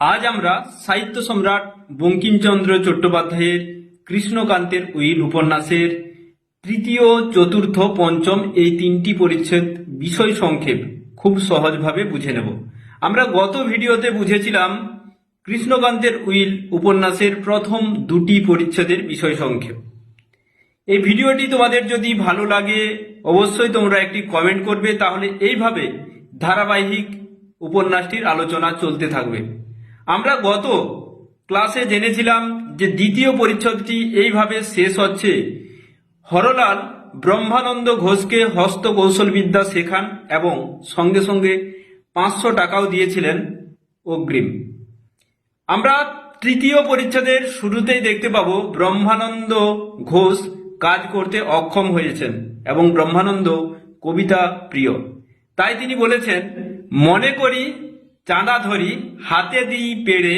আজ আমরা সাহিত্য সম্রাট বঙ্কিমচন্দ্র চট্টোপাধ্যায়ের কৃষ্ণকান্তের উইল উপন্যাসের তৃতীয়, চতুর্থ, পঞ্চম এই তিনটি পরিচ্ছেদ বিষয় সংক্ষেপ খুব সহজভাবে বুঝে নেব। আমরা গত ভিডিওতে বুঝেছিলাম কৃষ্ণকান্তের উইল উপন্যাসের প্রথম দুটি পরিচ্ছেদের বিষয় সংক্ষেপ। এই ভিডিওটি তোমাদের যদি ভালো লাগে, অবশ্যই তোমরা একটি কমেন্ট করবে, তাহলে এইভাবে ধারাবাহিক উপন্যাসটির আলোচনা চলতে থাকবে। আমরা গত ক্লাসে জেনেছিলাম যে দ্বিতীয় পরিচ্ছদটি এইভাবে শেষ হচ্ছে। হরলাল ব্রহ্মানন্দ ঘোষকে হস্ত কৌশলবিদ্যা শেখান এবং সঙ্গে সঙ্গে পাঁচশো টাকাও দিয়েছিলেন অগ্রিম। আমরা তৃতীয় পরিচ্ছেদের শুরুতেই দেখতে পাবো ব্রহ্মানন্দ ঘোষ কাজ করতে অক্ষম হয়েছেন এবং ব্রহ্মানন্দ কবিতা প্রিয়। তাই তিনি বলেছেন, মনে করি চাঁদা ধরি হাতে দিই পেড়ে,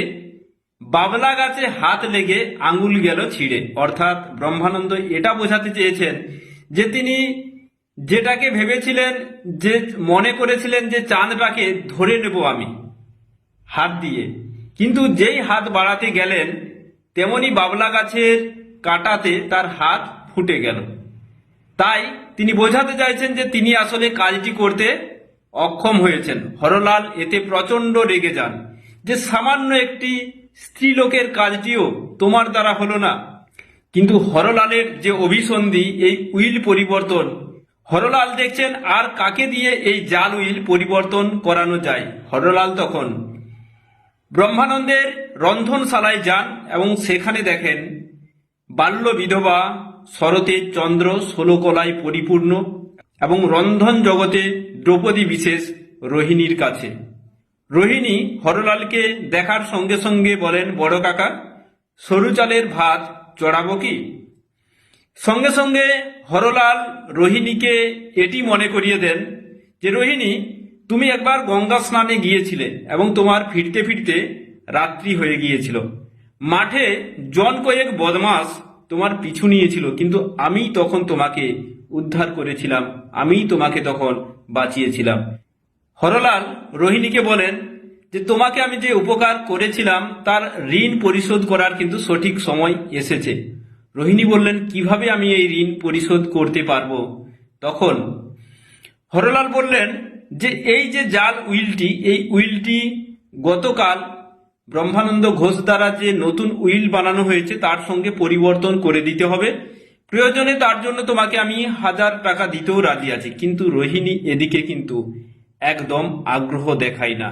বাবলা গাছে হাত লেগে আঙুল গেল ছিঁড়ে। অর্থাৎ ব্রহ্মানন্দ এটা বোঝাতে চেয়েছেন যে তিনি যেটাকে ভেবেছিলেন, যে মনে করেছিলেন যে চাঁদটাকে ধরে নেব আমি, হাত দিয়ে। কিন্তু যেই হাত বাড়াতে গেলেন, তেমনি বাবলা গাছের কাটাতে তার হাত ফুটে গেল। তাই তিনি বোঝাতে চাইছেন যে তিনি আসলে কাজটি করতে অক্ষম হয়েছেন। হরলাল এতে প্রচণ্ড রেগে যান। যে সামান্য একটি স্ত্রীলোকের কাজটিও তোমার দ্বারা হলো না। কিন্তু হরলালের যে অভিসন্ধি, এই উইল পরিবর্তন, হরলাল দেখছেন আর কাকে দিয়ে এই জাল উইল পরিবর্তন করানো যায়। হরলাল তখন ব্রহ্মানন্দের রন্ধনশালায় যান এবং সেখানে দেখেন, বাল্য বিধবা শরতের চন্দ্র ষোলকলায় পরিপূর্ণ। এবং রন্ধন জগতে দ্রৌপদী বিশেষ রোহিণীর কাছে। রোহিণী হরলালকে দেখার সঙ্গে সঙ্গে বলেন, বড় কাকা, সরু চালের ভাত চড়াবো কি? সঙ্গে সঙ্গে হরলাল রোহিণীকে এটি মনে করিয়ে দেন যে, রোহিণী, তুমি একবার গঙ্গা স্নানে গিয়েছিলে এবং তোমার ফিরতে ফিরতে রাত্রি হয়ে গিয়েছিল। মাঠে জন কয়েক বদমাস তোমার পিছু নিয়েছিল, কিন্তু আমি তখন তোমাকে উদ্ধার করেছিলাম আমি তোমাকে তখন বাঁচিয়েছিলাম। হরলাল রোহিণীকে বলেন যে, তোমাকে আমি যে উপকার করেছিলাম, তার ঋণ পরিশোধ করার কিন্তু সঠিক সময় এসেছে। রোহিণী বললেন, কীভাবে আমি এই ঋণ পরিশোধ করতে পারব? তখন হরলাল বললেন যে, এই যে জাল উইলটি, এই উইলটি গতকাল ব্রহ্মানন্দ ঘোষ দ্বারা যে নতুন উইল বানানো হয়েছে, তার সঙ্গে পরিবর্তন করে দিতে হবে। প্রয়োজনে তার জন্য তোমাকে আমি হাজার টাকা দিতেও রাজি আছি, কিন্তু রোহিণী এদিকে কিন্তু একদম আগ্রহ দেখাই না।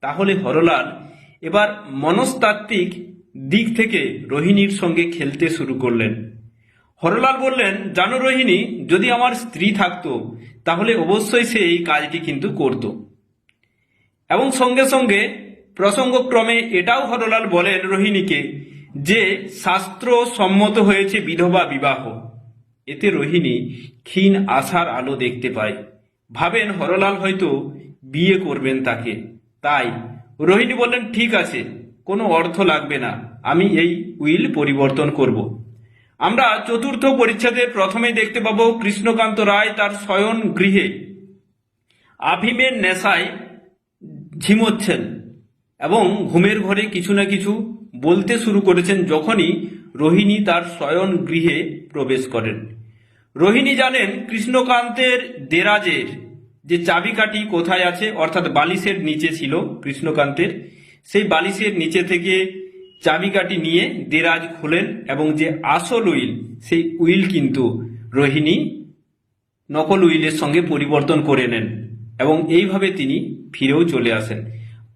তাহলে হরলাল, এবার মনস্তাত্ত্বিক দিক থেকে রোহিণীর সঙ্গে খেলতে শুরু করলেন। হরলাল বললেন, জানো রোহিণী, যদি আমার স্ত্রী থাকতো, তাহলে অবশ্যই সে এই কাজটি কিন্তু করত। এবং সঙ্গে সঙ্গে প্রসঙ্গক্রমে এটাও হরলাল বলেন রোহিণীকে যে শাস্ত্র সম্মত হয়েছে বিধবা বিবাহ, এতে রোহিণী ক্ষীণ আশার আলো দেখতে পায়। ভাবেন হরলাল হয়তো বিয়ে করবেন তাকে। তাই রোহিণী বললেন, ঠিক আছে, কোনো অর্থ লাগবে না, আমি এই উইল পরিবর্তন করব। আমরা চতুর্থ পরিচ্ছেদে প্রথমে দেখতে পাবো কৃষ্ণকান্ত রায় তার শয়ন গৃহে। আফিমের নেশায় ঝিমোচ্ছেন। এবং ঘুমের ঘরে কিছু না কিছু বলতে শুরু করেছেন যখনই রোহিণী তার শয়ন গৃহে প্রবেশ করেন। রোহিণী জানেন কৃষ্ণকান্তের দেরাজের যে চাবিকাঠি কোথায় আছে, অর্থাৎ বালিশের নিচে ছিল কৃষ্ণকান্তের, সেই বালিশের নিচে থেকে চাবিকাঠি নিয়ে দেরাজ খোলেন এবং যে আসল উইল, সেই উইল কিন্তু রোহিণী নকল উইলের সঙ্গে পরিবর্তন করে নেন এবং এইভাবে তিনি ফিরেও চলে আসেন।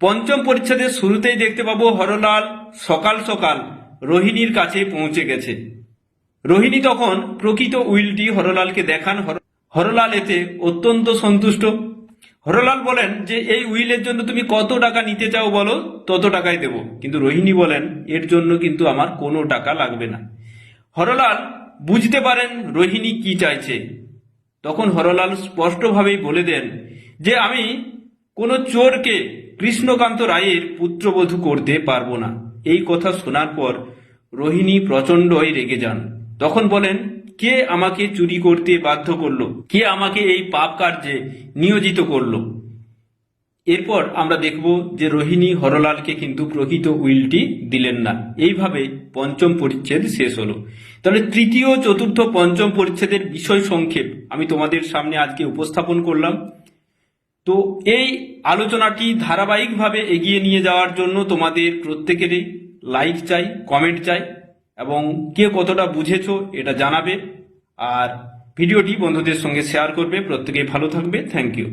পঞ্চম পরিচ্ছেদের শুরুতেই দেখতে পাবো হরলাল সকাল সকাল রোহিণীর কাছে পৌঁছে গেছে। রোহিণী তখন প্রকৃত উইলটি হরলালকে দেখান। হরলাল এতে অত্যন্ত সন্তুষ্ট। হরলাল বলেন যে, এই উইলের জন্য তুমি কত টাকা নিতে চাও বলো, তত টাকাই দেব। কিন্তু রোহিণী বলেন, এর জন্য কিন্তু আমার কোনো টাকা লাগবে না। হরলাল, বুঝতে পারেন রোহিণী কি চাইছে? তখন হরলাল স্পষ্টভাবেই বলে দেন যে, আমি কোনো চোরকে কৃষ্ণকান্ত রায়ের পুত্রবধূ করতে পারব না। এই কথা শোনার পর রোহিণী প্রচণ্ডই রেগে যান। তখন বলেন, কে আমাকে চুরি করতে বাধ্য করল? কে আমাকে এই পাপ কার্যে নিয়োজিত করল? এরপর আমরা দেখব যে রোহিণী হরলালকে কিন্তু প্রকৃত উইলটি দিলেন না। এইভাবে পঞ্চম পরিচ্ছেদ শেষ হলো। তাহলে তৃতীয়, চতুর্থ, পঞ্চম পরিচ্ছেদের বিষয় সংক্ষেপ আমি তোমাদের সামনে আজকে উপস্থাপন করলাম। তো এই আলোচনাটি ধারাবাহিকভাবে এগিয়ে নিয়ে যাওয়ার জন্য তোমাদের প্রত্যেকেরই লাইক চাই, কমেন্ট চাই, এবং কে কতটা বুঝেছ এটা জানাবে। আর ভিডিওটি বন্ধুদের সঙ্গে শেয়ার করবে। প্রত্যেকেই ভালো থাকবে। Thank you.